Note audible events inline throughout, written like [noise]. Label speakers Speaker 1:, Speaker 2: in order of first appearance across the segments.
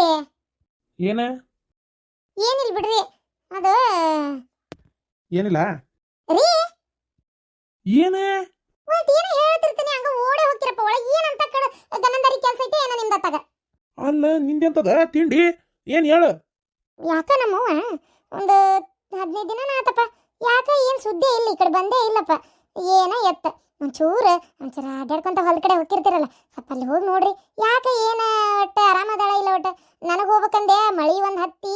Speaker 1: ರೀ
Speaker 2: ಏನ?
Speaker 1: ಏನಿಲ್ಲ ಬಿಡ್ರಿ? ಅದು
Speaker 2: ಏನಿಲ್ಲ?
Speaker 1: ರೀ.
Speaker 2: ಏನ?
Speaker 1: ಮತ್ ಏನ ಹೇಳ್ತಿರ್ತೀನಿ? ಹಂಗ ಓಡಿ ಹೋಗ್ತಿರಪ್ಪ ಒಳಗೆ. ಏನಂತ ಕಡ ಗನಂದರಿ ಕೆಲಸ ಐತೆ ಏನೋ ನಿಮ್ದು ಅತ್ತಾಗ.
Speaker 2: ಅಲ್ಲ ನಿಂದೆಂತದ? ತಿಂಡಿ? ಏನ್ ಹೇಳು?
Speaker 1: ಯಾಕ ನಮ್ಮವ್ವ? ಒಂದು ಹದಿನೈದು ದಿನ ಆತಪ್ಪ. ಯಾಕ ಏನು ಸುದ್ದಿ ಇಲ್ಲ? ಈ ಕಡೆ ಬಂದೇ ಇಲ್ಲಪ್ಪ. ಏನ ಎತ್ತ? ಒಂಚೂರ ಒಂಚೂರ ಅಡ್ಡಾಡ್ಕೊಂತ ಹೊಲ ಕಡೆ ಹೋಗಿರ್ತಿರಲ್ಲ ಸ್ವಲ್ಪ ಅಲ್ಲಿ ಹೋಗಿ ನೋಡ್ರಿ. ಯಾಕೆ ಏನ ಒಟ್ಟ ಆರಾಮದಾಳ ಇಲ್ಲ ಒಟ್ಟ? ನನಗೆ ಹೋಗ್ಬೇಕಂದೆ ಮಳಿ ಒಂದು ಹತ್ತಿ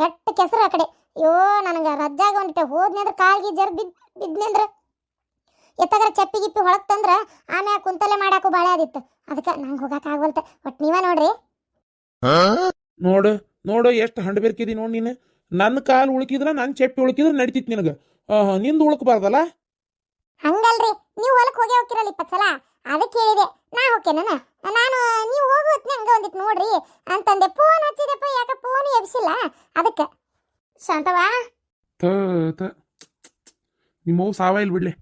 Speaker 1: ಕೆಟ್ಟ ಕೆಸರು ಆ ಕಡೆ. ಅಯ್ಯೋ ನನಗೆ ರಜ್ಜಾಗ ಒಂದಿಟ್ಟೆ ಹೋದ್ನಿ ಅಂದ್ರೆ ಕಾಲ್ಗಿ ಜರ್ ಬಿದ್ ಬಿದ್ನಿ ಅಂದ್ರೆ. ಎತ್ತಗರ ಚಪ್ಪಿ ಗಿಪ್ಪಿ ಹೊಳಗೆ ತಂದ್ರ ಆಮ್ಯಾಗ ಕುಂತಲೆ ಮಾಡಾಕು ಬಾಳೆ ಆದಿತ್ತು. ಅದಕ್ಕೆ ನಂಗೆ ಹೋಗಕ್ ಆಗ್ವಲ್ತ. ಒಟ್ ನೀವ ನೋಡ್ರಿ.
Speaker 2: ನೋಡು ನೋಡು ಎಷ್ಟು ಹಂಡ ಬೆರ್ಕಿದಿ ನೋಡ್ ನೀನು. ನನ್ನ ಕಾಲು ಉಳುಕಿದ್ರೆ ನನ್ನ ಚಪ್ಪಿ ಉಳುಕಿದ್ರೆ ನಡಿತಿತ್ತು ನಿನಗೆ. ನಿಂದು ಉಳುಕಬಾರ್ದಲ್ಲ?
Speaker 1: ಹಂಗಲ್ರಿ. ನೀವು ಹೊಲಕ್ಕೆ ಹೋಗಿ ಹೋಗಿರಲ್ಲ ಇಪ್ಪತ್ತು ಸಲ? ಅದಕ್ಕೆ ಹೇಳಿದೆ. ನಾ ಹೋಗ್ತೇನ ನಾನು. ನೀವು ಹೋಗು ಹಂಗೆ ಒಂದಿಟ್ಟು ನೋಡ್ರಿ. ಅಂತಂದೆ ಫೋನ್ ಹಚ್ಚಿದಪ್ಪ ಯಾಕ ಫೋನ್ ಎಬ್ಸಿಲ್ಲ? ಅದಕ್ಕೆ. ಶಾಂತವಾ?
Speaker 2: ನಿಮ್ಮವು ಸಾವ ಇಲ್ಲಿ ಬಿಡ್ಲಿ.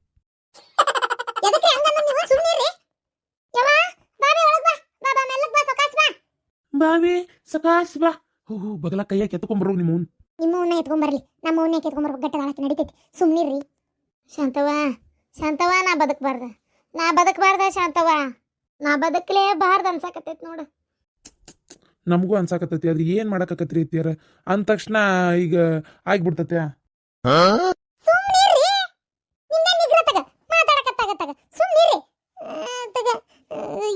Speaker 2: [laughs] ಬಾವಿ ಸಕಾಸ್ ಬಾ. ಹೋ ಬಗಲ ಕೈಯಾಗ ಕೆತ್ಕೊಂಬರು ನಿಮ್ಮ
Speaker 1: ನಿಮ್ಮ ಅವನ್ನ ಎತ್ಕೊಂಬರ್ಲಿ ನಮ್ಮ ಅವನ್ನ ಎತ್ಕೊಂಬರ್ಬೇಕು ಗಟ್ಟ ನಾಳಕ್ಕೆ ನಡೀತೈತಿ. ಸುಮ್ಮನಿರ್ರಿ ಶಾಂತವ ಶಾಂತವ ನಾ ಬದುಕಬಾರ್ದ. ನಾ ಬದುಕಬಾರ್ದ ಶಾಂತವ ನಾ ಬದುಕಲೇಬಾರ್ದು ಅನ್ಸಾಕತ್ತೈತಿ ನೋಡು.
Speaker 2: ನಮಗೂ ಅನ್ಸಾಕತ್ತೈತಿ ಅದ್ರ ಏನ್ ಮಾಡಕತ್ರಿ ಐತಿಯಾರ ಅಂದ ತಕ್ಷಣ ಈಗ ಆಗ್ಬಿಡ್ತತೆ
Speaker 1: ಸುಮ್ನಿರ್ರಿ. ನಿನ್ನ ನಿಗ್ರ ತಗ ಮಾತಾಡಕತ್ತಾಗ ತಗ ಸುಮ್ನಿರ್ರಿ ತಗ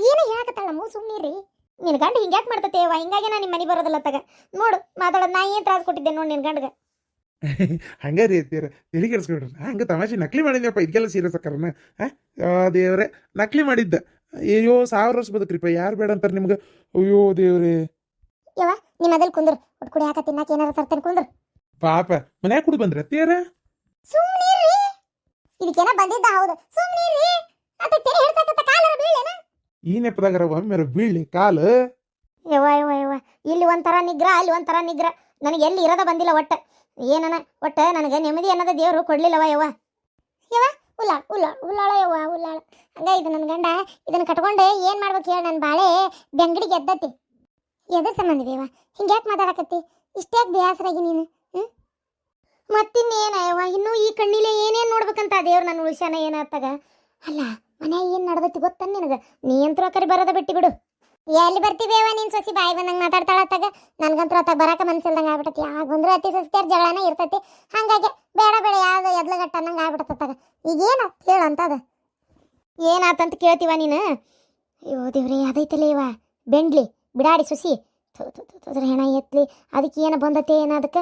Speaker 1: ಏನು ಹೇಳಕತ್ತಾಳ ಮೂ ಸುಮ್ನಿರ್ರಿ. ನಿನ್ ಗಂಡ ಹಿಂಗ್ಯಾಕ್ ಮಾಡ್ತತೆ ವಾ ಹಿಂಗಾಗಿ ನಾ ನಿಮ್ಮ ಮನೆ ಬರೋದಿಲ್ಲ ತಗ. ನೋಡು ಮಾತಾಡೋದು ನಾ ಏನ್ ತ್ರಾಸ ಕೊಟ್ಟಿದ್ದೆ ನೋಡು ನಿನ್ ಗಂಡಗ. [laughs]
Speaker 2: ಹಂಗ ರೀ ತಲೆ ಕೆಡಿಸ್ಕೊಡ್ರಿ ಹಂಗ ತಮಾಷೆ ನಕಲಿ ಮಾಡಿದ್ನಪ್ಪ ಇದಕ್ಕೆಲ್ಲ ಸೀರಿಯಸ್ ಅಕ್ಕಾರನ ಆ? ದೇವ್ರೆ ನಕಲಿ ಮಾಡಿದ್ದ. ಅಯ್ಯೋ ಸಾವಿರ ವರ್ಷ ಬದುಕ್ರಿಪ್ಪ ಯಾರು ಬೇಡ ಅಂತಾರೆ ನಿಮ್ಗೆ? ಅಯ್ಯೋ ದೇವ್ರೇ.
Speaker 1: ಯವ್ವ ನಿಮ್ಮ ಅದಲ್ಲಿ ಕುಂದ್ರ. ಒಟ್ಟು ಕುಡಿ ಹಾಕ ತಿನ್ನಾಕ ಏನಾರ ತರ್ತೇನೆ ಕುಂದ್ರ.
Speaker 2: ಪಾಪ ಮನ್ಯಾಗ ಕುಡಿ ಬಂದ್ರೆ ಅತ್ತಿಯಾರ
Speaker 1: ಸುಮ್ನಿರ್ರಿ. ಇದಕ್ಕೇನ ಬಂದಿದ್ದ ಹೌದು. ಅಂತ ತೆರೆ ಹಿಡ್ಸಕತ್ತ ಕಾಲರ ಬೀಳೇನ
Speaker 2: ಈ ನೆಪದಾಗರ ಒಮ್ಮೆ ಬೀಳ್ಲಿ ಕಾಲು.
Speaker 1: ಯವ್ವ ಯವ್ವ ಯವ್ವ. ಇಲ್ಲಿ ಒಂಥರ ನಿಗ್ರ ಅಲ್ಲಿ ಒಂಥರ ನಿಗ್ರ. ನನಗೆ ಎಲ್ಲಿ ಇರೋದ ಬಂದಿಲ್ಲ ಒಟ್ಟ. ಏನನ? ಒಟ್ಟ ನನಗೆ ನೆಮ್ಮದಿ ಅನ್ನೋದ ದೇವರು ಕೊಡ್ಲಿಲ್ಲವ ಯವ್ವ? ಯವ್ವ, ಉಲ್ಲಾಳ ಉಲ್ಲಾಳ ಉಲ್ಲಾಳ ಯವ್ವ, ಉಲ್ಲಾಳ. ಹಂಗ ಇದು ನನ್ನ ಗಂಡ ಇದನ್ನ ಕಟ್ಕೊಂಡು ಏನ್ ಮಾಡ್ಬೇಕು ಹೇಳಿ ನನ್ನ ಬಾಳೆ? ಬೆಂಗಡಿಗೆ ಎದ್ದತಿ. ಎದ್ರ ಸಂಬಂಧವೇವ ಹಿಂಗ್ಯಾಕ್ ಮಾತಾಡಕತ್ತಿ? ಇಷ್ಟ್ಯಾಕ್ ಬೇಸರಾಗಿ ನೀನು, ಹ್ಮ್? ಮತ್ತಿನ್ನೇನ ಯವ್ವ? ಇನ್ನೂ ಈ ಕಣ್ಣಿಲೆ ಏನೇನ್ ನೋಡ್ಬೇಕಂತ ದೇವ್ರು ನನ್ನ ಉಳಿಸ್ಯಾನ ಏನಾಗ್ತಾಗ ಅಲ್ಲ, ಮನ್ಯಾಗ ಏನ್ ನಡ್ದತಿ ಗೊತ್ತ ನಿನಗ? ನೀ ಅಂತೂ ಕರಿ ಬರೋದ ಬಿಟ್ಟು ಬಿಡು. ಎಲ್ಲಿ ಬರ್ತೀವಿ ನೀನ್ ಸೊಸಿ? ಬಾಯಿ ಬಂದಂಗ ಮಾತಾಡ್ತಾಳ ಅತ್ತಾಗ. ನನ್ಗಂತೂ ಅತ್ತಾಗ ಬರಾಕ ಮನ್ಸಿಲ್ದಂಗ ಆಗ್ಬಿಟ್ಟತಿ ಯಾವಾಗ ಬಂದ್ರು ಅತಿ ಸಸ್ತಿಯರ್ ಜಗಳನ ಇರ್ತತಿ. ಹಂಗಾಗಿ ಬೇಡ ಬೇಡ, ಯಾವ್ದು ಎದ್ಲಗಟ್ಟ ಅನ್ನಂಗ ಆಗ್ಬಿಡತ್ತಾಗ ಈಗ ಏನ ಅಂತದ ಏನಾತಂತ ಕೇಳ್ತೀವ ನೀನು? ಅಯ್ಯೋ ದೇವ್ರೇ ಅದೈತಲ್ಲ ಇವ. ಬೆಂಡ್ಲಿ, ಬಿಡಾಡಿ ಸೊಸಿ. ತೋದ್ರ ಹೆಣ ಎತ್ಲಿ. ಅದಕ್ಕೆ ಏನು ಬಂದತೆ ಏನ ಅದಕ್ಕೆ?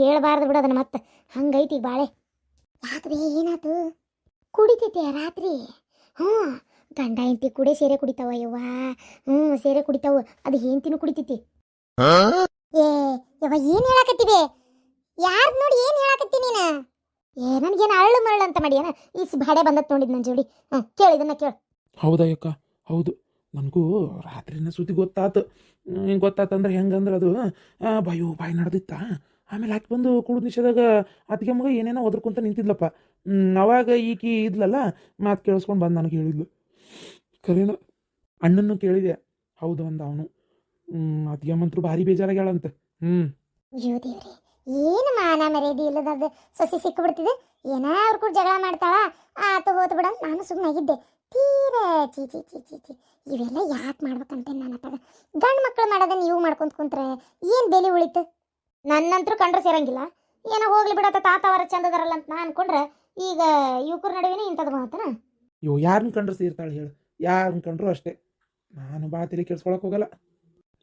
Speaker 1: ಹೇಳಬಾರ್ದು ಬಿಡು ಅದನ್ನ ಮತ್ತೆ. ಹಂಗೈತಿ ಬಾಳೆ. ಯಾಕ್ರಿ ಏನಾತು? ಕುಡಿತೈತೆ ರಾತ್ರಿ? ಹ್ಞೂ ಗಂಡ ಹೆಂಡತಿ ಕೂಡ ಸೇರೆ ಕುಡಿತಾವ ಯವ್ವ. ಹ್ಞೂ ಸೇರೆ ಕುಡಿತಾವ. ಅದು ಹೆಂಡತಿನು ಕುಡಿತೈತಿ. ಏ ಯವ್ವ ಏನ್ ಹೇಳಕತ್ತೀವಿ? ಯಾರ್ದ್ ನೋಡಿ ಏನ್ ಹೇಳಕತ್ತಿ ನೀನ? ಏ ನನ್ಗೇನ ಅರಳು ಮರಳು ಅಂತ ಮಾಡಿ ಏನ? ಈ ಬಾಡೆ ಬಂದತ್ ನೋಡಿದ್ ನನ್ನ ಜೋಡಿ. ಹ್ಞೂ ಕೇಳು ಇದನ್ನ ಕೇಳು.
Speaker 2: ಹೌದಾ ಅಕ್ಕ ಹೌದು. ನನಗೂ ರಾತ್ರಿನ ಸುದ್ದಿ ಗೊತ್ತಾತು. ಹಿಂಗೆ ಗೊತ್ತಾತಂದ್ರೆ ಹೆಂಗಂದ್ರೆ ಅದು ಬಾಯೋ ಬಾಯಿ ನಡೆದಿತ್ತ? ಆಮೇಲೆ ಆಕೆ ಬಂದು ಕುಡಿದ ನಿಷೇಧಾಗ ಅದಕ್ಕೆ ಮಗ ಏನೇನೋ ಒದ್ರಕೊಂತ ನಿಂತಿದ್ಲಪ್ಪ. ಹ್ಮ್, ಅವಾಗ ಈಕಿ ಇದ್ಲಲ್ಲ ಮಾತು ಕೇಳಿಸ್ಕೊಂಡು ಬಂದು ನನಗೆ ಹೇಳಿದ್ಲು. ಕರೀನ ಅಣ್ಣನ್ನು ಕೇಳಿದೆ. ಹೌದು ಅಂದ ಅವನು. ಅದ್ಯಮಂತ್ರು ಮಂತ್ರು ಭಾರಿ ಬೇಜಾರಾಗ್ಯಾಳಂತ. ಹ್ಞೂ
Speaker 1: ಅಯ್ಯೋ ದೇವ್ರಿ ಏನು ಮಾನ ಮರ್ಯಾದೆ ಇಲ್ಲದ ಸೊಸಿ ಸಿಕ್ಕಿಬಿಡ್ತಿದೆ. ಏನ ಅವ್ರ ಕೂಡ ಜಗಳ ಮಾಡ್ತಾಳ? ಆತು ಹೋತು ಬಿಡ ನಾನು ಸುಮ್ಮನೆ ಆಗಿದ್ದೆ ತೀರ ಚಿ ಚಿ ಚಿ ಚಿ ಚಿ ಇವೆಲ್ಲ ಯಾಕೆ ಮಾಡ್ಬೇಕಂತ ನಾನು ಅತ್ತಾಗ ಗಂಡು ಮಕ್ಕಳು ಮಾಡೋದನ್ನ ನೀವು ಮಾಡ್ಕೊಂತ ಕುಂತ್ರೆ ಏನು ಬೆಲೆ ಉಳಿತು? ನನ್ನಂತರೂ ಕಂಡ್ರೆ ಸೇರಂಗಿಲ್ಲ. ಏನೋ ಹೋಗ್ಲಿ ಬಿಡತ್ತ ತಾತ ಅವರ ಚಂದದಾರಲ್ಲ ಅಂತ ನಾ ಅನ್ಕೊಂಡ್ರೆ ಈಗ ಯುವಕರ ನಡುವೆನೇ ಇಂಥದ್ದು ಮಾತನ?
Speaker 2: ಅಯ್ಯೋ ಯಾರನ್ನ ಕಂಡ್ರೆ ಸೇರ್ತಾಳೆ ಹೇಳು. ಯಾರನ್ನ ಕಂಡ್ರು ಅಷ್ಟೇ. ನಾನು ಬಾತಿಲಿ ತಲೆ ಕೆಡ್ಸ್ಕೊಳಕ್ ಹೋಗಲ್ಲ.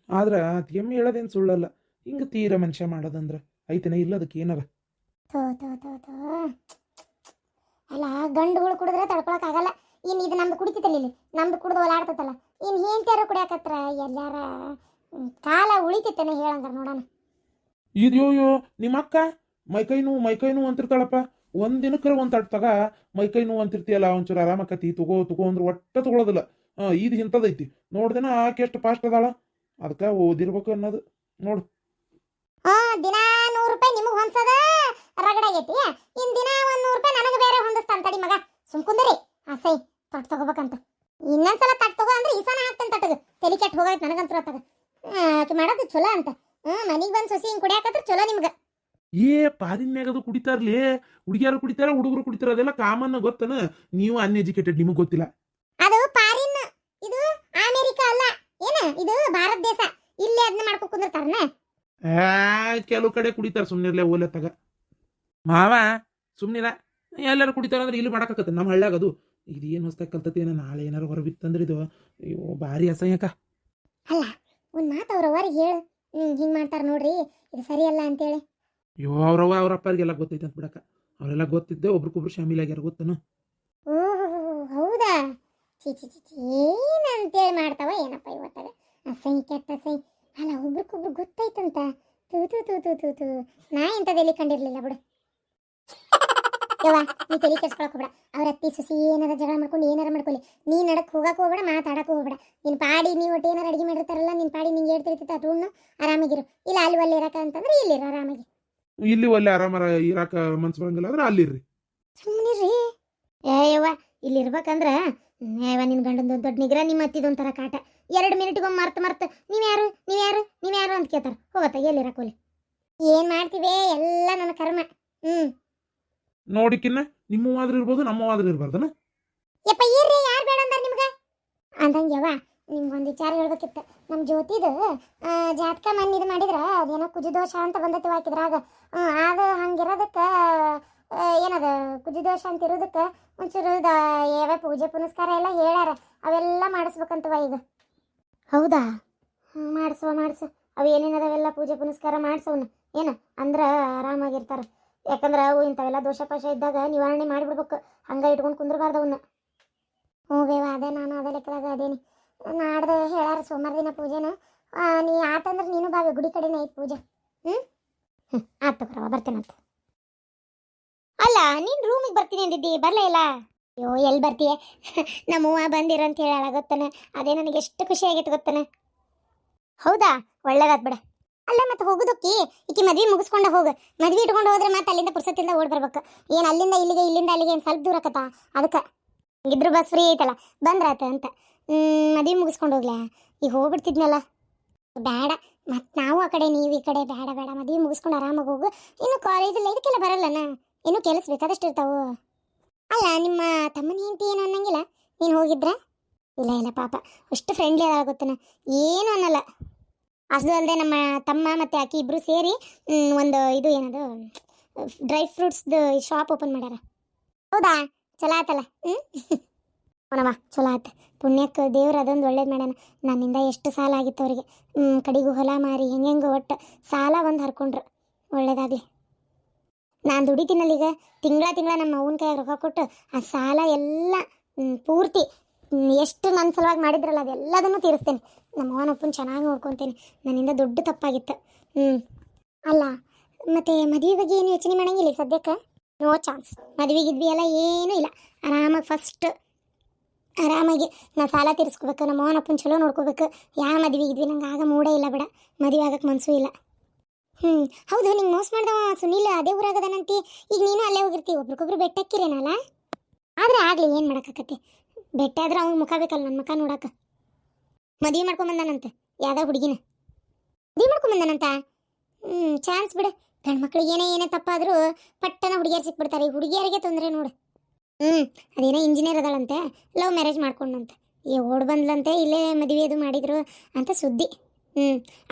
Speaker 2: ಆದ್ರೆ ಎಮ್ಮೆ ಹೇಳೋದೇನು ಸುಳ್ಳಲ್ಲ. ಹಿಂಗೆ ತೀರ ಮನುಷ್ಯ ಮಾಡೋದಂದ್ರೆ ಐತನೇ ಇಲ್ಲ ಅದಕ್ಕೆ ಏನಾರ?
Speaker 1: ಅಲ್ಲ ಗಂಡುಗಳು ಕುಡಿದ್ರೆ ತಡ್ಕೊಳಕ್ ಆಗಲ್ಲ. ಇನ್ನು ಇದು ನಮ್ದು ಕುಡಿತೈತಲ್ಲ ಇಲ್ಲಿ. ನಮ್ದು ಕುಡಿದು ಓಲಾಡ್ತೈತಲ್ಲ ಇನ್ ಹೆಂಡ್ತಿಯಾರು ಕುಡಿಯಾಕತ್ರ ಎಲ್ಲಾರ ಕಾಲ ಉಳಿತೈತೇನೆ ಹೇಳಂಗಾರ ನೋಡೋಣ.
Speaker 2: ಇದೆಯೋ ನಿಮ್ಮ ಅಕ್ಕ ಮೈಕೈನು ನೋವು ಮೈಕೈ ನೋವು ಅಂತಿರ್ತಾಳಪ್ಪ. ಒಂದ್ ಒಂದು ತಟ್ ತಗ ಮೈಕೈ ನೋವು ಅಂತಿರ್ತೀಯಲ್ಲ ಒಂಚೂರು ಆರಾಮಕತಿ ತಗೋ ತಗೋ ಅಂದ್ರೆ ಒಟ್ಟ ತಗೊಳೋದಿಲ್ಲ. ಆ, ಇದು ಇಂಥದೈತಿ ನೋಡ್ದೇನ ಆಕೆ ಎಷ್ಟು ಫಾಸ್ಟ್ ಅದಾಳ? ಅದಕ್ಕೆ ಓದಿರ್ಬೇಕು ಅನ್ನೋದು. ನೋಡು.
Speaker 1: ಹಾ ದಿನಾ ನೂರು ರೂಪಾಯಿ ನಿಮಗೆ ಹೊಂದ್ಸದ ರಗಡಾಗೈತಿ. ಇನ್ ದಿನ ಒಂದ್ ನೂರು ರೂಪಾಯಿ ನನಗೆ ಬೇರೆ ಹೊಂದಿಸ್ತಾನ ತಡಿ ಮಗ. ಸುಮ್ ಕುಂದರಿ. ಆಸೈ ತಟ್ ತಗೋಬೇಕಂತ. ಇನ್ನೊಂದ್ಸಲ ತಟ್ ತಗೋ ಅಂದ್ರೆ ಈಸನ ಹಾಕ್ತಾನೆ ತಟ್ಟದು ತಲೆ ಕೆಟ್ಟು ಹೋಗೈತೆ ನನಗಂತೂ ಅತ್ತಾಗ. ಆಕೆ ಮಾಡೋದು ಚಲೋ ಅಂತ. ಹ್ಞೂ ಮನೆಗೆ ಬಂದು ಸೊಸಿ ಹಿಂಗೆ ಕುಡಿಯಾಕತ್ರ ಚಲೋ ನಿಮ್ಗೆ.
Speaker 2: ಏ ಪಾದಿನ ಮ್ಯಾಗ ಅದು ಕುಡಿತಾರ್ಲಿ ಹುಡುಗಿಯರು ಕುಡಿತಾರ ಹುಡುಗರು ಕುಡಿತಾರ ಅದೆಲ್ಲ ಕಾಮನ್ ಗೊತ್ತನ? ನೀವು ಅನ್ಎಜುಕೇಟೆಡ್ ನಿಮಗೆ ಗೊತ್ತಿಲ್ಲ.
Speaker 1: ಅದು ಪಾರಿನ್ ಇದು ಅಮೆರಿಕ ಅಲ್ಲ ಏನ? ಇದು ಭಾರತ ದೇಶ ಇಲ್ಲೇ ಅದನ್ನ ಮಾಡ್ಕೊ ಕುಂದಿರ್ತಾರನ?
Speaker 2: ಕೆಲವು ಕಡೆ ಕುಡಿತಾರ ಸುಮ್ಮನಿರ್ಲೆ ಓಲೆ ತಗ ಮಾವ ಸುಮ್ಮನಿರ ಎಲ್ಲರೂ ಕುಡಿತಾರ ಅಂದ್ರೆ ಇಲ್ಲಿ ಮಾಡಕತ್ತ ನಮ್ಮ ಹಳ್ಳ್ಯಾಗ ಅದು. ಇದು ಏನು ಹೊಸ್ತಾಗ ಕಲ್ತತಿ ಏನ ನಾಳೆ ಏನಾರು ಹೊರಬಿತ್ತಂದ್ರೆ ಇದು ಅಯ್ಯೋ ಭಾರಿ ಅಸಹ್ಯಕ.
Speaker 1: ಅಲ್ಲ ಒಂದ್ ಮಾತು ಅವ್ರ ಅವ್ರಿಗೆ ಹೇಳು. ಹಿಂಗ್ ಮಾಡ್ತಾರ ನೋಡ್ರಿ ಇದು ಸರಿಯಲ್ಲ ಅಂತೇಳಿ.
Speaker 2: ಅಯ್ಯೋ, ಅವ್ರವ್ವ, ಅವ್ರ ಗೊತ್ತೈತೆ ಅಂತ ಬಿಡಕ ಅವರೆಲ್ಲ ಗೊತ್ತಿದ್ದೆ, ಒಬ್ರಿಗೊಬ್ರು ಶಾಮಿಲ್ ಆಗ್ಯಾರ ಗೊತ್ತನು?
Speaker 1: ಓಹೋ, ಹೌದಾ? ಚಿ ಚಿ ಚಿ ಏನಂತೇಳಿ ಮಾಡ್ತಾವ ಏನಪ್ಪ ಇವತ್ತಾಗ ಅಸಹ್ಯ, ಕೆಟ್ಟ ಅಸಹ್ಯ. ಅಲ್ಲ, ಒಬ್ರಿಗೊಬ್ರು ಗೊತ್ತಾಯ್ತಂತ? ತೂ ತೂ ತೂ ತೂ ತೂ ತೂ ನಾ ಇಂಥದ್ದೆಲ್ಲಿ ಕಂಡಿರ್ಲಿಲ್ಲ ಬಿಡು. ಯವ್ವ, ನೀ ತಲೆ ಕೆಡ್ಸ್ಕೊಳಕ್ ಬಿಡ ಅವ್ರ ಅತ್ತಿ, ಸುಸಿ ಏನಾರ ಜಗಳ ಮಾಡ್ಕೊಂಡು ಏನಾರ ಮಾಡ್ಕೊಳ್ಳಿ. ನೀ ನಡಕ್ ಹೋಗಕ್ ಹೋಗ್ಬೇಡ, ಮಾತಾಡಕ್ ಹೋಗ್ಬೇಡ. ನಿನ್ ಪಾಡಿ ನೀವು ಒಟ್ಟು ಏನಾರ ಅಡಿಗೆ ಮಾಡಿರ್ತಾರಲ್ಲ, ನಿನ್ ಪಾಡಿ ನಿಂಗೆ ಹೇಳ್ತಿರ್ತೈತೆ ಅದು ಉಣ್ಣು ಆರಾಮಾಗಿರು. ಇಲ್ಲ, ಅಲ್ಲಿ ಅಲ್ಲಿ ಇರಕ ಅಂತಂದ್ರೆ ಇಲ್ಲಿರು, ಆರಾಮಾಗಿ.
Speaker 2: ಇಲ್ಲಿ ಒಳ್ಳೆ ಆರಾಮರ ಇರಾಕ ಮನ್ಸು ಬರಂಗಿಲ್ಲ ಅಂದ್ರೆ ಅಲ್ಲಿರ್ರಿ.
Speaker 1: ಸುಮ್ಮನಿರ್ರಿ ಏ ಯವ್ವ ಇಲ್ಲಿ ಇರ್ಬೇಕಂದ್ರ ಯವ್ವ ನಿನ್ ಗಂಡಂದು ದೊಡ್ಡ ನಿಗ್ರ ನಿಮ್ಮ ಅತ್ತಿದೊಂಥರ ಕಾಟ. ಎರಡು ಮಿನಿಟ್ಗೊಮ್ಮೆ ಮರ್ತ ಮರ್ತ ನೀವ್ಯಾರು ನೀವ್ಯಾರು ನೀವ್ಯಾರು ಅಂತ ಕೇಳ್ತಾರ. ಹೋಗತ್ತ ಎಲ್ಲಿರಕೋಲಿ ಏನ್ ಮಾಡ್ತೀವಿ ಎಲ್ಲ ನನ್ನ ಕರ್ಮ. ಹ್ಮ್.
Speaker 2: ನೋಡಿಕಿನ್ನ ನಿಮ್ಮವಾದ್ರೂ ಇರ್ಬೋದು ನಮ್ಮವಾದ್ರೂ ಇರ್ಬಾರ್ದನ?
Speaker 1: ಯಪ್ಪ ಇರ್ರಿ ಯಾರು ಬೇಡ ಅಂದಾರ ನಿಮ್ಗೆ? ಅಂದಂಗೆ ಯವ್ವ ನಿಮ್ಗೊಂದು ವಿಚಾರ ಹೇಳ್ಬೇಕಿತ್ತು. ನಮ್ಮ ಜ್ಯೋತಿದು ಜಾತಕ ಮನ್ ಇದು ಮಾಡಿದ್ರೆ ಅದೇನೋ ಕುಜುದೋಷ ಅಂತ ಬಂದೈತಿ ಹಾಕಿದ್ರಾಗ. ಆಗ ಹಂಗಿರೋದಕ್ಕೆ ಏನದ ಕುಜುದೋಷ ಅಂತ ಇರೋದಕ್ಕೆ ಒಂಚೂರು ಯಾವ ಪೂಜೆ ಪುನಸ್ಕಾರ ಎಲ್ಲ ಹೇಳ್ಯಾರ. ಅವೆಲ್ಲ ಮಾಡಿಸ್ಬೇಕಂತವ ಈಗ. ಹೌದಾ? ಹ್ಞೂ ಮಾಡಿಸುವ ಮಾಡಿಸು. ಅವು ಏನೇನದವೆಲ್ಲ ಪೂಜೆ ಪುನಸ್ಕಾರ ಮಾಡಿಸೋನು ಏನು ಅಂದ್ರೆ ಆರಾಮಾಗಿರ್ತಾರೆ. ಯಾಕಂದ್ರೆ ಅವು ಇಂಥವೆಲ್ಲ ದೋಷ ಪಾಶ ಇದ್ದಾಗ ನಿವಾರಣೆ ಮಾಡಿಬಿಡ್ಬೇಕು. ಹಂಗೆ ಇಟ್ಕೊಂಡು ಕುಂದ್ರಬಾರ್ದು ಅವನ್ನ ಹ್ಞೂ ಬೇವ ಅದೇ ನಾನು ಅದೇ ಲೆಕ್ಕದಾಗ ಅದೇನಿ. ನಾಡ್ದು ಹೇಳಾರ ಸೋಮವಾರ ದಿನ ಪೂಜೆನ. ನೀ ಆತಂದ್ರೆ ನೀನು ಬಾವಿ ಗುಡಿ ಕಡೆನೇ ಐತಿ ಪೂಜೆ. ಹ್ಞೂ ಹ್ಞೂ ಆತು ಬರವ ಬರ್ತೇನಂತ ಅಲ್ಲ, ನೀನು ರೂಮಿಗೆ ಬರ್ತೀನಿ ಅಂದಿದ್ದಿ, ಬರಲೇ ಇಲ್ಲ? ಅಯ್ಯೋ ಎಲ್ಲಿ ಬರ್ತೀಯ? [laughs] ನಮ್ಮವ್ವ ಬಂದಿರ ಅಂತ ಹೇಳಾಳ ಗೊತ್ತನ? ಅದೇ ನನಗೆ ಎಷ್ಟು ಖುಷಿ ಆಗೈತೆ ಗೊತ್ತನ? ಹೌದಾ? ಒಳ್ಳೇದಾತ್ ಬಿಡ. ಅಲ್ಲ, ಮತ್ತೆ ಹೋಗುದಕ್ಕಿ ಈಕಿ ಮದ್ವೆ ಮುಗಿಸ್ಕೊಂಡ ಹೋಗು. ಮದ್ವೆ ಇಟ್ಕೊಂಡು ಹೋದ್ರೆ ಮತ್ತೆ ಅಲ್ಲಿಂದ ಪುರ್ಸತ್ತಿಂದ ಓಡ್ ಬರ್ಬೇಕು. ಏನು ಅಲ್ಲಿಂದ ಇಲ್ಲಿಗೆ, ಇಲ್ಲಿಂದ ಅಲ್ಲಿಗೆ ಏನು ಸ್ವಲ್ಪ ದೂರ ಆಕತ್ತ? ಅದಕ್ಕೆ. ಇದ್ರು ಬಸ್ ಫ್ರೀ ಐತಲ್ಲ, ಬಂದ್ರಾತ ಅಂತ. ಮದ್ವೆ ಮುಗಿಸ್ಕೊಂಡು ಹೋಗ್ಲಾ? ಈಗ ಹೋಗ್ಬಿಡ್ತಿದ್ನಲ್ಲ. ಬೇಡ ಮತ್ತು ನಾವು ಆ ಕಡೆ, ನೀವು ಈ ಕಡೆ ಬೇಡ ಬೇಡ ಮದ್ವೆ ಮುಗಿಸ್ಕೊಂಡು ಆರಾಮಾಗಿ ಹೋಗು. ಇನ್ನು ಕಾಲೇಜಲ್ಲಿ ಇದಕ್ಕೆಲ್ಲ ಬರಲ್ಲನ? ಇನ್ನು ಕೆಲಸ ಬೇಕಾದಷ್ಟು ಇರ್ತಾವು ಅಲ್ಲ, ನಿಮ್ಮ ತಮ್ಮನ ಹೆಂಡತಿ ಏನು ಅನ್ನಂಗಿಲ್ಲ? ನೀನು ಹೋಗಿದ್ರ? ಇಲ್ಲ ಇಲ್ಲ, ಪಾಪ. ಅಷ್ಟು ಫ್ರೆಂಡ್ಲಿ ಅದ ಗೊತ್ತನ? ಏನು ಅನ್ನಲ್ಲ. ಅಷ್ಟು ಅಲ್ಲದೆ ನಮ್ಮ ತಮ್ಮ ಮತ್ತು ಅಕ್ಕಿ ಇಬ್ಬರು ಸೇರಿ ಒಂದು ಇದು ಏನದು, ಡ್ರೈ ಫ್ರೂಟ್ಸ್ದು ಶಾಪ್ ಓಪನ್ ಮಾಡ್ಯಾರ. ಹೌದಾ? ಚಲೋ ಆತಲ್ಲ? ಹ್ಞೂ ಅವನವ ಚಲೋ ಆತ. ಪುಣ್ಯಕ್ಕೆ ದೇವ್ರು ಅದೊಂದು ಒಳ್ಳೇದು ಮಾಡ್ಯಾನ. ನನ್ನಿಂದ ಎಷ್ಟು ಸಾಲ ಆಗಿತ್ತು ಅವರಿಗೆ. ಕಡೆಗೂ ಹೊಲ ಮಾರಿ ಹೆಂಗೆಂಗೆ ಒಟ್ಟು ಸಾಲ ಒಂದು ಹರ್ಕೊಂಡ್ರು. ಒಳ್ಳೇದಾಗಲಿ. ನಾನು ದುಡಿತೀನಲ್ಲ ಈಗ. ತಿಂಗಳ ತಿಂಗಳ ನಮ್ಮ ಅವ್ವನ ಕೈಯಾಗ ರೊಕ್ಕ ಕೊಟ್ಟು ಆ ಸಾಲ ಎಲ್ಲ ಪೂರ್ತಿ ಎಷ್ಟು ನನ್ನ ಸಲುವಾಗಿ ಮಾಡಿದ್ರಲ್ಲ ಅದೆಲ್ಲದನ್ನು ತೀರಿಸ್ತೇನೆ. ನಮ್ಮ ಅವನ ಅಪ್ಪನ ಚೆನ್ನಾಗಿ ನೋಡ್ಕೊತೇನೆ. ನನ್ನಿಂದ ದೊಡ್ಡ ತಪ್ಪಾಗಿತ್ತು. ಹ್ಞೂ ಅಲ್ಲ, ಮತ್ತು ಮದುವೆ ಬಗ್ಗೆ ಏನು ಯೋಚನೆ ಮಾಡಂಗಿಲ್ಲ ಸದ್ಯಕ್ಕೆ? ನೋ ಚಾನ್ಸ್ ಮದುವೆ ಗಿದ್ವಿ ಎಲ್ಲ ಏನೂ ಇಲ್ಲ. ಆರಾಮಾಗಿ ಫಸ್ಟ್ ಆರಾಮಾಗಿ ನಾ ಸಾಲ ತೀರಿಸ್ಕೋಬೇಕು, ನಮ್ಮ ಅವನ ಚಲೋ ನೋಡ್ಕೋಬೇಕು. ಯಾವ ಮದುವೆ ಇದ್ವಿ ನಂಗೆ ಆಗ ಮೂಡೇ ಇಲ್ಲ ಬಿಡ. ಮದುವೆ ಆಗಕ್ಕೆ ಮನಸ್ಸು ಇಲ್ಲ. ಹ್ಞೂ ಹೌದು, ನಿಂಗೆ ಮೋಸ ಮಾಡ್ದವ ಸುನೀಲ್, ಅದೇ ಊರಾಗದನಂತಿ. ಈಗ ನೀನು ಅಲ್ಲೇ ಹೋಗಿರ್ತೀವಿ ಒಬ್ರಿಗೊಬ್ರು ಬೆಟ್ಟಕ್ಕಿರೇನಲ್ಲ? ಆದರೆ ಆಗಲಿ, ಏನು ಮಾಡೋಕ್ಕಾಕತಿ ಬೆಟ್ಟ ಆದ್ರೆ ಅವ್ನ ಮುಖ ಬೇಕಲ್ಲ ನನ್ನ ಮುಖ ನೋಡಕ್ಕೆ ಮದುವೆ ಮಾಡ್ಕೊಂಬಂದಾನಂತೆ, ಯಾವ್ದೋ ಹುಡುಗಿನ. ಮದುವೆ ಮಾಡ್ಕೊಂಬಂದಾನಂತ? ಹ್ಞೂ ಚಾನ್ಸ್ ಬಿಡು. ಗಂಡು ಮಕ್ಳಿಗೆ ಏನೇ ಏನೇ ತಪ್ಪಾದರೂ ಪಟ್ಟನ ಹುಡುಗಿಯರು ಸಿಕ್ಬಿಡ್ತಾರೆ. ಈ ಹುಡುಗಿಯರಿಗೆ ತೊಂದರೆ ನೋಡು. ಹ್ಞೂ ಅದೇನೋ ಇಂಜಿನಿಯರ್ ಅದಳಂತೆ. ಲವ್ ಮ್ಯಾರೇಜ್ ಮಾಡ್ಕೊಂಡಂತೆ. ಈ ಓಡ್ ಬಂದ್ಲಂತೆ, ಇಲ್ಲೇ ಮದುವೆ ಅದು ಮಾಡಿದ್ರು ಅಂತ ಸುದ್ದಿ. ಹ್ಞೂ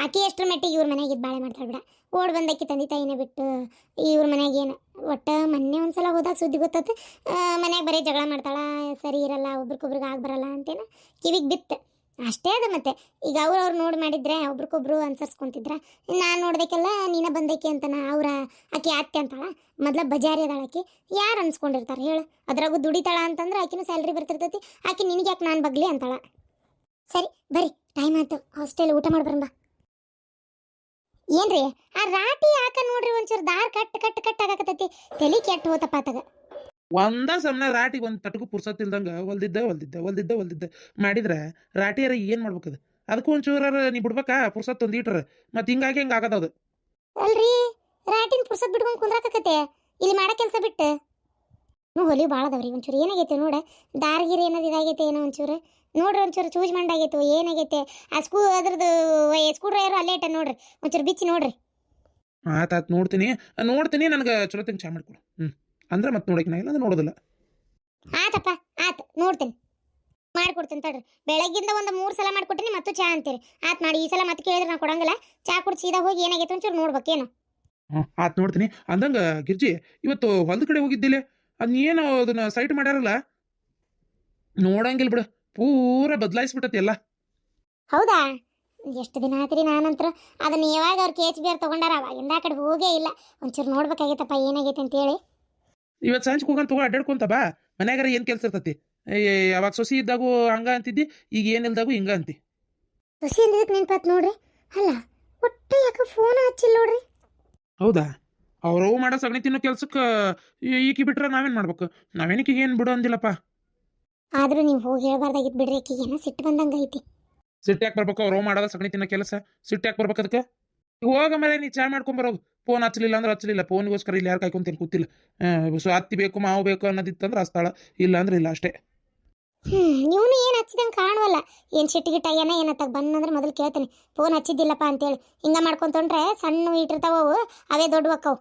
Speaker 1: ಆಕೆ ಎಷ್ಟರ ಮಟ್ಟಿಗೆ ಇವ್ರ ಮನೆಗೆ ಇದು ಬಾಳೆ ಮಾಡ್ತಾಳೆ ಬಿಡ. ಓಡ್ ಬಂದಕ್ಕೆ ತಂದೆ ತಾಯಿನೇ ಬಿಟ್ಟು ಇವ್ರ ಮನೆಗೆ ಏನು, ಒಟ್ಟು ಮೊನ್ನೆ ಒಂದ್ಸಲ ಹೋದಾಗ ಸುದ್ದಿ ಗೊತ್ತಾಯ್ತು ಮನೆಗೆ ಬರೀ ಜಗಳ ಮಾಡ್ತಾಳೆ, ಸರಿ ಇರಲ್ಲ, ಒಬ್ರಿಗೊಬ್ರಿಗೆ ಆಗಿ ಬರಲ್ಲ ಅಂತೇನ ಕಿವಿಗೆ ಬಿತ್ತು. ಅಷ್ಟೇ ಅದು ಮತ್ತೆ. ಈಗ ಅವ್ರು ಅವ್ರು ನೋಡಿ ಮಾಡಿದ್ರೆ, ಒಬ್ರಿಗೊಬ್ರು ಅನ್ಸರ್ಸ್ಕೊಂತಿದ್ರ ನಾನು ನೋಡ್ದಕ್ಕೆಲ್ಲ ನೀನ ಬಂದೈಕೆ ಅಂತನ ಅವ್ರ ಆಕೆ ಅತ್ತೆ ಅಂತಾಳ, ಮೊದ್ಲ ಬಜಾರಿ ಅದಾಳ ಆಕಿ, ಯಾರು ಅನ್ಸ್ಕೊಂಡಿರ್ತಾರೆ ಹೇಳು. ಅದ್ರಾಗೂ ದುಡಿತಾಳ ಅಂತಂದ್ರೆ ಆಕಿನೂ ಸ್ಯಾಲ್ರಿ ಬರ್ತಿರ್ತೈತಿ, ಆಕೆ ನಿನಗೆ ಯಾಕೆ ನಾನು ಬಗ್ಲಿ ಅಂತಾಳ. ಸರಿ, ಬರ್ರಿ ಟೈಮ್ ಆಯ್ತು. ಹಾಸ್ಟೆಲ್ ಊಟ ಮಾಡಿ ಏನ್ರಿ, ಆ ರಾಟಿ ಯಾಕ ನೋಡ್ರಿ ಒಂಚೂರು ದಾರ್ ಕಟ್ ಕಟ್ ಕಟ್ ಆಗಾಕತೈತಿ ತಲೆ ಕೆಟ್ಟು ಹೋತಪ್ಪ ಆತಗ.
Speaker 2: ಒಂದ ಸಮನ ರಾಟಿಗೆ ಒಂದು ತಟಕು ಪುರ್ಸತ್ತಿಲ್ದಂಗ ಹೊಲ್ದಿದ್ದ ಹೊಲ್ದಿದ್ದ ಹೊಲ್ದಿದ್ದ ಹೊಲ್ದಿದ್ದ ಮಾಡಿದ್ರೆ ರಾಟಿಯರ ಏನು ಮಾಡ್ಬೇಕದು? ಅದಕ್ಕೂ ಒಂಚೂರ ನೀ ಬಿಡ್ಬೇಕಾ? ಪುರ್ಸತ್ ತಂದಿಟ್ರ ಮತ್ ಮತ್ತೆ ಹಿಂಗಾಗಿ ಹಿಂಗೆ ಆಗದ ಅದು?
Speaker 1: ಅಲ್ರಿ ರಾಟಿನ ಪುರ್ಸತ್ ಬಿಟ್ಕೊಂಡು ಕುಂದ್ರಾಕತ್ತೆ ಇಲ್ಲಿ ಮಾಡೋ ಕೆಲಸ ಬಿಟ್ಟು. ನೋ ಹೊಲಿ ಭಾಳ ಅದಾವ್ರಿ. ಒಂಚೂರು ಏನಾಗೈತೆ ನೋಡ. ದಾರಿಗಿರಿ ಏನದು ಇದಾಗೈತೆ ಏನೋ ಒಂಚೂರು. ನೋಡ್ರಿ ಒಂಚೂರು ಚೂಸ್ ಮಾಡಾಗೈತೆ ಏನಾಗೈತೆ? ಆ ಸ್ಕೂ ಅದ್ರದ್ದು ಸ್ಕೂ ಡ್ರೈವರ್ ಅಲ್ಲೇ ಇಟ್ಟ ನೋಡ್ರಿ. ಒಂಚೂರು ಬಿಚ್ಚಿ ನೋಡ್ರಿ.
Speaker 2: ಆತ ಆತ್ ನೋಡ್ತೀನಿ. ನೋಡ್ತೀನಿ ನನಗೆ ಚಲೋ ತಂಗ ಚಾ ಮಾಡ್ಕೊಡು ಹ್ಞೂ ಅಂದ್ರೆ ಮತ್ತೆ ನೋಡಕ್ಕೆ ನಾ ಇಲ್ಲ ಅಂದ್ರೆ ನೋಡೋದಿಲ್ಲ.
Speaker 1: ಆತಪ್ಪ ಆತ್ ನೋಡ್ತೀನಿ. ಮಾಡ್ಕೊಡ್ತೀನಿ ತಡ್ರಿ. ಬೆಳಗ್ಗಿಂದ ಒಂದು ಮೂರು ಸಲ ಮಾಡ್ಕೊಟ್ಟಿನಿ ಮತ್ತು ಚಾ ಅಂತೀರಿ. ಆತ್ ಮಾಡಿ ಈ ಸಲ ಮತ್ತೆ ಕೇಳಿದ್ರೆ ನಾ ಕೊಡಂಗಿಲ್ಲ. ಚಾ ಕುಡ್ ಸೀದಾ ಹೋಗಿ ಏನಾಗೈತೆ ಒಂಚೂರು ನೋಡ್ಬೇಕೇನು?
Speaker 2: ಹಾಂ ಆತ್ ನೋಡ್ತೀನಿ. ಅಂದಂಗೆ ಗಿರ್ಜಿ ಇವತ್ತು ಹೊಲದ ಕಡೆ ಹೋಗಿದ್ದಿಲ್ಲ ಅದು ಏನು ಅದನ್ನ ಸೈಟ್ ಮಾಡ್ಯಾರಲ್ಲ? ನೋಡಂಗಿಲ್ಲ ಬಿಡು ಪೂರ ಬದಲಾಯಿಸ್ಬಿಟ್ಟತಿ ಎಲ್ಲ.
Speaker 1: ಹೌದಾ? ಎಷ್ಟು ದಿನ ಆತ್ರಿ ನಾನಂತರ. ಅದನ್ನ ಯಾವಾಗ ಅವ್ರು ಕೆ ಎಚ್ ಬಿ ಆರ್ ತಗೊಂಡಾರ ಅವಾಗಿಂದ ಆ ಕಡೆ ಹೋಗೇ ಇಲ್ಲ. ಒಂಚೂರು ನೋಡ್ಬೇಕಾಗೈತಪ್ಪ ಏನಾಗೈತೆ ಅಂತೇಳಿ.
Speaker 2: ಇವತ್ತು ಸಂಜೆ ಹೋಗಂತ ತಗೋ ಅಡ್ಡಾಡ್ಕೊಂತ ಬಾ. ಮನ್ಯಾಗಾರ ಏನು ಕೆಲಸ ಇರ್ತತಿ? ಅವಾಗ ಸೊಸಿ ಇದ್ದಾಗೂ ಹಂಗ ಅಂತಿದ್ದಿ ಈಗ ಏನಿಲ್ದಾಗೂ ಹಿಂಗ ಅಂತಿ.
Speaker 1: ಸಸಿ ಅಂದಿದ್ದಕ್ಕೆ ನೆನ್ಪಾತ್ ನೋಡ್ರಿ? ಅಲ್ಲ ಒಟ್ಟು ಯಾಕೆ ಫೋನ್ ಹಚ್ಚಿಲ್ಲ ನೋಡ್ರಿ?
Speaker 2: ಹೌದಾ? ಅವ್ರು ಮಾಡೋ ಸಗಣಿ ತಿನ್ನೋ ಕೆಲ್ಸಕ್ಕೆ ಈಕಿ ಬಿಟ್ರೆ ನಾವೇನು ಮಾಡ್ಬೇಕು? ನಾವೇನಕ್ಕೆ ಏನು ಬಿಡು ಅಂದಿಲ್ಲಪ್ಪ.
Speaker 1: ಆದ್ರೂ ನೀವು ಹೋಗಿ ಹೇಳ್ಬಾರ್ದಾಗಿತ್ತು ಬಿಡ್ರಿ ಆಕಿಗೆ ಏನೋ ಸಿಟ್ಟು ಬಂದಂಗೆ ಐತಿ.
Speaker 2: ಸಿಟ್ಟು ಯಾಕೆ ಬರ್ಬೇಕು? ಅವ್ರು ಮಾಡೋದ ಸಗಣಿ ತಿನ್ನೋ ಕೆಲಸ? ಸಿಟ್ಟು ಯಾಕೆ ಬರ್ಬೇಕು ಅದಕ್ಕೆ ಹೋಗ ಮೇಲೆ ನೀ ಚಾ ಮಾಡ್ಕೊಂಬರೋದು ಫೋನ್ ಹಚ್ಚಲಿಲ್ಲ ಅಂದ್ರೆ ಹಚ್ಚಲಿಲ್ಲ. ಫೋನ್ಗೋಸ್ಕರ ಇಲ್ಲಿ ಯಾರು ಕಾಯ್ಕೊಂತೀನಿ ಕೂತಿಲ್ಲ. ಸೊ ಅತ್ತಿ ಬೇಕು, ಮಾವು ಬೇಕು ಅನ್ನೋದಿತ್ತಂದ್ರೆ ಹಚ್ತಾಳ ಇಲ್ಲ ಅಂದ್ರೆ ಇಲ್ಲ ಅಷ್ಟೇ.
Speaker 1: ಇವನು ಏನು ಹಚ್ಚಿದಂಗೆ ಕಾಣುವಲ್ಲ. ಏನು ಸಿಟ್ಟು ಗಿಟ್ಟ ಏನ ಏನತ್ತಾಗ ಬಂದಂದ್ರೆ ಮೊದಲು ಕೇಳ್ತೀನಿ. ಫೋನ್ ಹಚ್ಚಿದ್ದಿಲ್ಲಪ್ಪ ಅಂತೇಳಿ. ಹಿಂಗೆ ಮಾಡ್ಕೊಂತೊಂಡ್ರೆ ಸಣ್ಣ ಇಟ್ಟಿರ್ತಾವ ಅವು ಅವೇ ದೊಡ್ಡ ಅಕ್ಕವು